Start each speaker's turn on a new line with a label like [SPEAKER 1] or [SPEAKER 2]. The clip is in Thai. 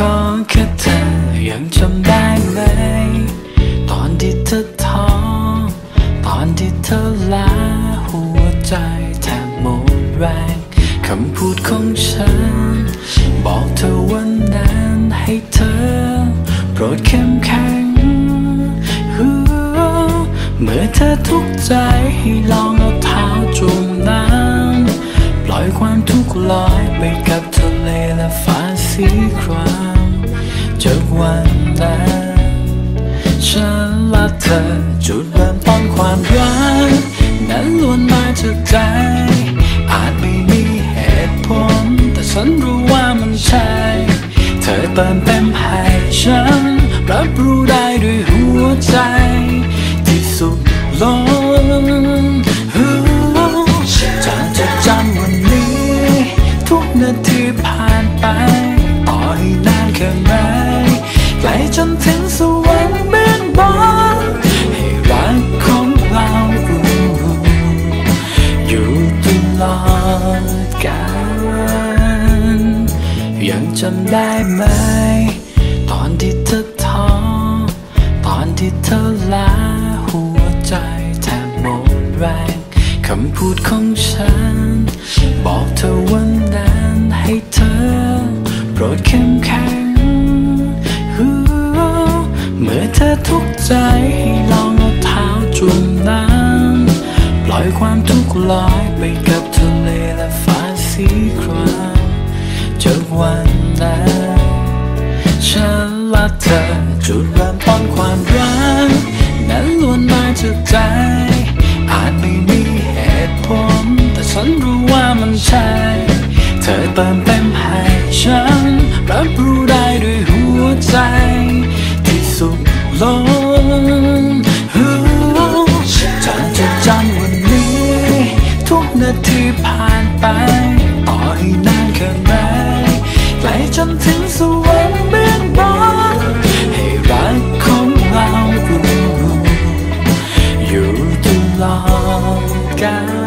[SPEAKER 1] ขอแค่เธอยังจำได้ไหม ตอนที่เธอท้อตอนที่เธอลาหัวใจแทบหมดแรงคำพูดของฉัน บอกเธอวันนั้นให้เธอ โปรดเข้มแข็ง เมื่อเธอทุกข์ใจให้ลองเอา ฟ้าสีครามจากวันนั้นฉันและเธอจุดเริ่มต้นความรักนั้นล้วนมาจากใจ อาจไม่มีเหตุผล แต่ฉันรู้ว่ามันใช่ เธอเติมเต็มให้ฉัน รับรู้ได้ด้วยหัวใจ กาลยังจำได้ไหม ตอนที่เธอท้อ ตอนที่เธอลาหัวใจแทบหมดแรงคำพูดของฉัน บอกเธอวันนั้นให้เธอ โปรดเข้มแข็งเมื่อเธอทุกข์ใจให้ลองเอาเท้าจุ่มน้ำปล่อยความทุกข์ลอยไปกับ และเธอจุดเริ่มต้นความรักนั้นล้วนมาจากใจ อาจไม่มีเหตุผล แต่ฉันรู้ว่ามันใช่ เธอเติมเต็มให้ฉัน รับรู้ได้ด้วยหัวใจ ที่สุขล้นฮู้จะจดจำวันนี้ ทุกนาทีผ่านไป ต่อให้นานแค่ไหนไกลจนถึงสวรรค์ เร